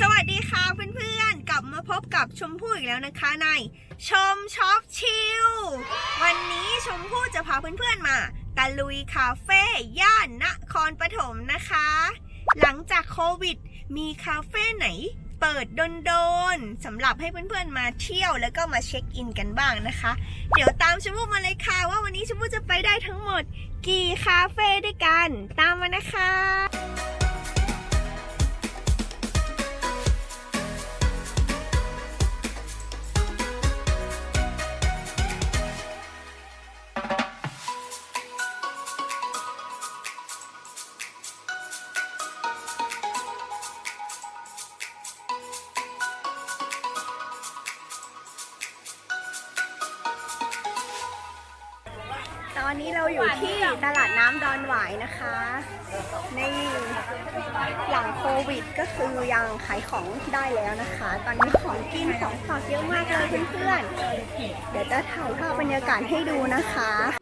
สวัสดีค่ะเพื่อนๆ กลับมาพบกับชมพู่อีกแล้วนะคะใน ชมช็อปชิล วันนี้ชมพู่จะพาเพื่อนๆมาตะลุยคาเฟ่ย่านนครปฐมนะคะ หลังจากโควิด มีคาเฟ่ไหนเปิดโดนๆสำหรับให้เพื่อนๆมาเที่ยวแล้วก็มาเช็คอินกันบ้างนะคะ เดี๋ยวตามชมพู่มาเลยค่ะว่าวันนี้ชมพู่จะไปได้ทั้งหมด กี่คาเฟ่ด้วยกัน ตามมานะคะ อนนี้เราอยู่ที่ตลาดน้ำดอนหวายนะคะ ในหลังโควิดก็คือยังขายของได้แล้วนะคะ ตอนนี้ของกินของฝากเยอะมากเลยเพื่อนๆ เดี๋ยวจะถ่ายภาพบรรยากาศให้ดูนะคะ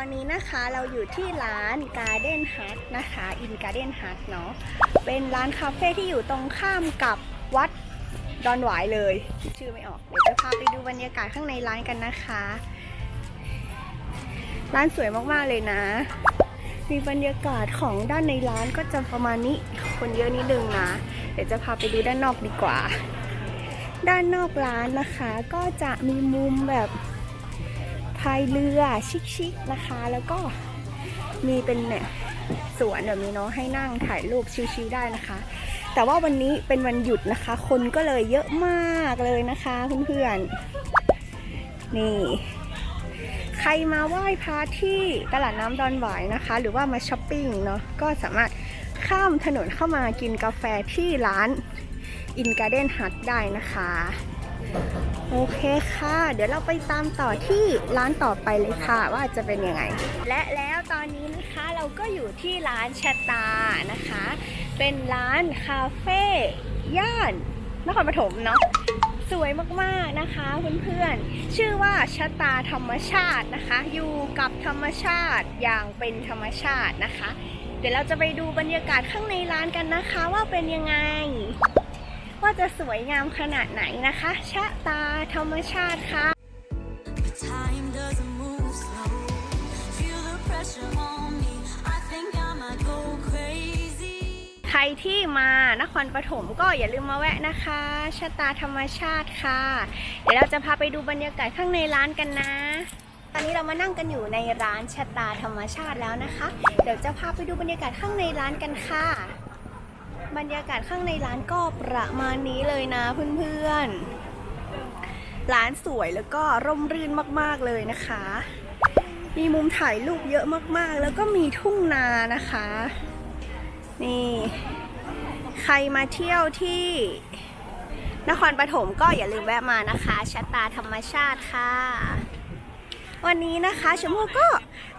อนนี้นะคะเราอยู่ที่ร้าน Garden Hut นะคะ In Garden Hut เนาะเป็นร้านคาเฟ่ที่อยู่ตรงข้ามกับวัดดอนหวายเลย ชื่อไม่ออก เดี๋ยวจะพาไปดูบรรยากาศข้างในร้านกันนะคะ ร้านสวยมากๆเลยนะ มีบรรยากาศของด้านในร้านก็จะประมาณนี้คนเยอะนิดนึงนะ เดี๋ยวจะพาไปดูด้านนอกดีกว่า ด้านนอกร้านนะคะก็จะมีมุมแบบ พายเรือชิคๆนะคะ แล้วก็มีเป็นเนี่ยสวนแบบนี้เนาะให้นั่งถ่ายรูปชิวๆได้นะคะ แต่ว่าวันนี้เป็นวันหยุดนะคะ คนก็เลยเยอะมากเลยนะคะเพื่อนๆนี่ ใครมาไหว้พระที่ตลาดน้ำดอนหวายนะคะ หรือว่ามาช้อปปิ้งเนาะก็สามารถข้ามถนนเข้ามากินกาแฟที่ร้าน In Garden Hut ได้นะคะ โอเคค่ะ เดี๋ยวเราไปตามต่อที่ร้านต่อไปเลยค่ะ ว่าจะเป็นยังไง และแล้วตอนนี้นะคะเราก็อยู่ที่ร้านชะตานะคะ เป็นร้านคาเฟ่ย่านนครปฐมเนาะสวยมากๆนะคะเพื่อนๆ ชื่อว่าชะตาธรรมชาตินะคะ อยู่กับธรรมชาติอย่างเป็นธรรมชาตินะคะ เดี๋ยวเราจะไปดูบรรยากาศข้างในร้านกันนะคะว่าเป็นยังไง ว่าจะสวยงามขนาดไหนนะคะ ชะตาธรรมชาติค่ะ But time doesn't move slow. Feel the pressure on me. I think I might go crazy. ใครที่มานครปฐมก็อย่าลืมมาแวะนะคะ ชะตาธรรมชาติค่ะ เดี๋ยวเราจะพาไปดูบรรยากาศข้างในร้านกันนะ ตอนนี้เรามานั่งกันอยู่ในร้านชะตาธรรมชาติแล้วนะคะ เดี๋ยวจะพาไปดูบรรยากาศข้างในร้านกันค่ะ บรรยากาศข้างในร้านก็ประมาณนี้เลยนะเพื่อนๆ ร้านสวยแล้วก็ร่มรื่นมากๆเลยนะคะ มีมุมถ่ายรูปเยอะมากๆ แล้วก็มีทุ่งนานะคะ นี่ ใครมาเที่ยวที่นครปฐมก็อย่าลืมแวะมานะคะชะตาธรรมชาติค่ะ วันนี้นะคะชมพู่ก็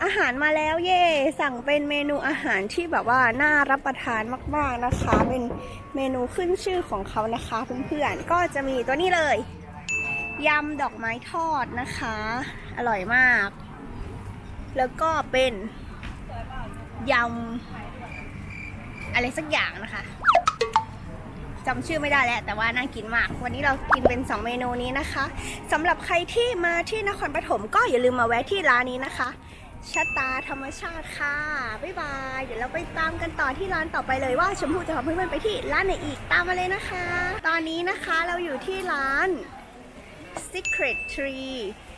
อาหารมาแล้วเย่สั่งเป็นเมนูอาหารที่แบบว่าน่ารับประทานมากๆนะคะ เป็นเมนูขึ้นชื่อของเขานะคะเพื่อนๆก็จะมีตัวนี้เลยยำดอกไม้ทอดนะคะ อร่อยมาก แล้วก็เป็นยำอะไรสักอย่างนะคะ จำชื่อไม่ได้แล้วแต่ว่าน่ากินมาก วันนี้เรากินเป็น 2 เมนูนี้นะคะสำหรับใครที่มาที่นครปฐมก็อย่าลืมมาแวะที่ร้านนี้นะคะชะตาธรรมชาติค่ะ บ๊ายบาย เดี๋ยวเราไปตามกันต่อที่ร้านต่อไปเลยว่าชมพู่จะพาเพื่อนๆไปที่ร้านไหนอีกตามมาเลยนะคะ ตอนนี้นะคะเราอยู่ที่ร้าน Secret Tree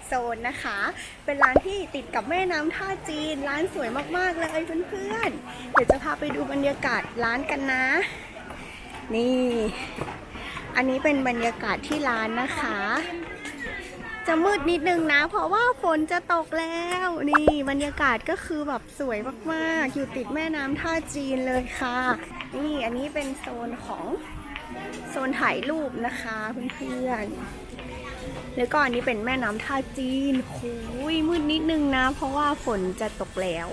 โซนนะคะ เป็นร้านที่ติดกับแม่น้ำท่าจีน ร้านสวยมากๆเลยเพื่อนๆ เดี๋ยวจะพาไปดูบรรยากาศร้านกันนะ นี่ อันนี้เป็นบรรยากาศที่ร้านนะคะ จะมืดนิดนึงนะ เพราะว่าฝนจะตกแล้ว นี่บรรยากาศก็คือแบบสวยมากๆ อยู่ติดแม่น้ำท่าจีนเลยค่ะ นี่อันนี้เป็นโซนของโซนถ่ายรูปนะคะเพื่อนๆ แล้วก็อันนี้เป็นแม่น้ำท่าจีนหูยมืดนิดนึงนะ เพราะว่าฝนจะตกแล้ว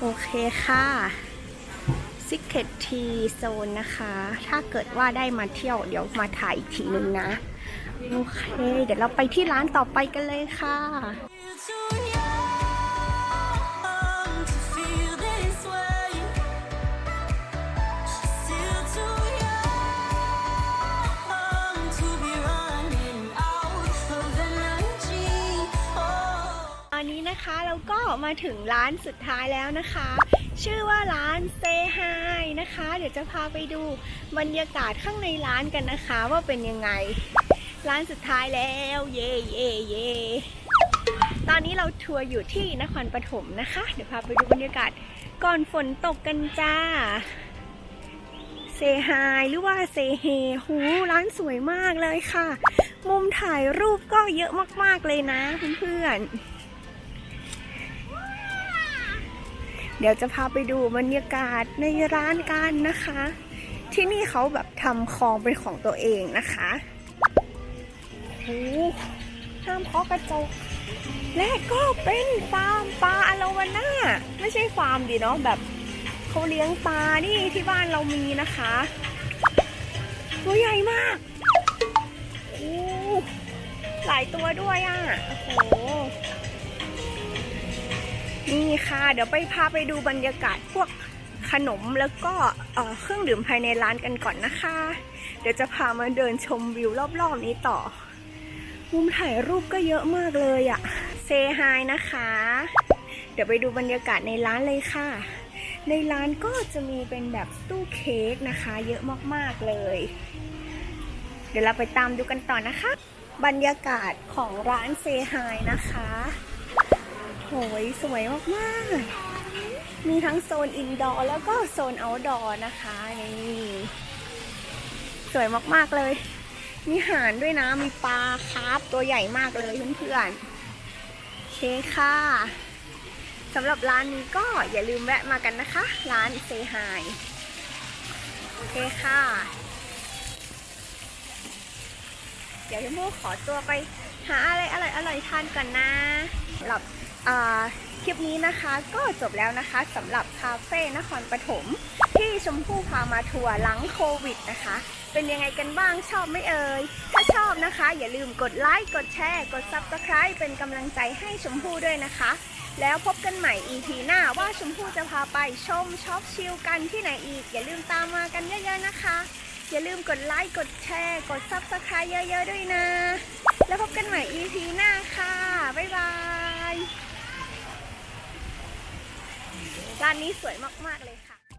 โอเคค่ะ Secret T Zone นะคะ ถ้าเกิดว่าได้มาเที่ยวเดี๋ยวมาถ่ายอีกทีนึงนะ โอเค เดี๋ยวเราไปที่ร้านต่อไปกันเลยค่ะอนนี้นะคะเราก็มาถึงร้านสุดท้ายแล้วนะคะ ชื่อว่าร้านเซฮายนะคะ เดี๋ยวจะพาไปดูบรรยากาศข้างในร้านกันนะคะ ว่าเป็นยังไง ร้านสุดท้ายแล้ว เย่เย่เย่ตอนนี้เราทัวร์อยู่ที่นครปฐมนะคะ เดี๋ยวพาไปดูบรรยากาศก่อนฝนตกกันจ้าเซฮายหรือว่าเซเฮหูร้านสวยมากเลยค่ะ มุมถ่ายรูปก็เยอะมากๆเลยนะเพื่อนๆ เดี๋ยวจะพาไปดูบรรยากาศในร้านกันนะคะ ที่นี่เขาแบบทำคลองเป็นของตัวเองนะคะโอ้โหห้ามเคาะกระจกและก็เป็นฟาร์มปลาอโลวาน่าไม่ใช่ฟาร์มดิเนาะแบบเขาเลี้ยงปลานี่ที่บ้านเรามีนะคะ ตัวใหญ่มากโอ้หลายตัวด้วยอะโอ้โห นี่ค่ะ เดี๋ยวไปพาไปดูบรรยากาศพวกขนมแล้วก็เครื่องดื่มภายในร้านกันก่อนนะคะ เดี๋ยวจะพามาเดินชมวิวรอบๆนี้ต่อ มุมถ่ายรูปก็เยอะมากเลยอะเซฮายนะคะ เดี๋ยวไปดูบรรยากาศในร้านเลยค่ะ ในร้านก็จะมีเป็นแบบตู้เค้กนะคะ เยอะมากๆเลย เดี๋ยวเราไปตามดูกันต่อนะคะ บรรยากาศของร้านเซฮายนะคะ หยสวยมากๆ มีทั้งโซนอินดอร์แล้วก็โซนเอาท์ดอร์นะคะนี่สวยมากๆเลย มีห่านด้วยนะ มีปลาคาร์ฟตัวใหญ่มากเลยเพื่อนๆโอเคค่ะสำหรับร้านนี้ก็อย่าลืมแวะมากันนะคะ ร้านเซฮายโอเคค่ะ เดี๋ยวชมพู่ขอตัวไปหาอะไรอร่อยๆทานก่อนนะสำหรับ คลิปนี้นะคะก็จบแล้วนะคะสำหรับคาเฟ่นครปฐมที่ชมพู่พามาทัวร์หลังโควิดนะคะ เป็นยังไงกันบ้างชอบไหมเอ่ย ถ้าชอบนะคะ อย่าลืมกดไลค์กดแชร์กด Subscribe เป็นกำลังใจให้ชมพู่ด้วยนะคะ แล้วพบกันใหม่ EP หน้าว่าชมพู่จะพาไปชมช็อปชิลกันที่ไหนอีก อย่าลืมตามมากันเยอะๆนะคะ อย่าลืมกดไลค์กดแชร์กด Subscribe เยอะๆด้วยนะ แล้วพบกันใหม่ EP หน้าค่ะบ๊ายบาย ร้านนี้สวยมาก ๆ เลยค่ะ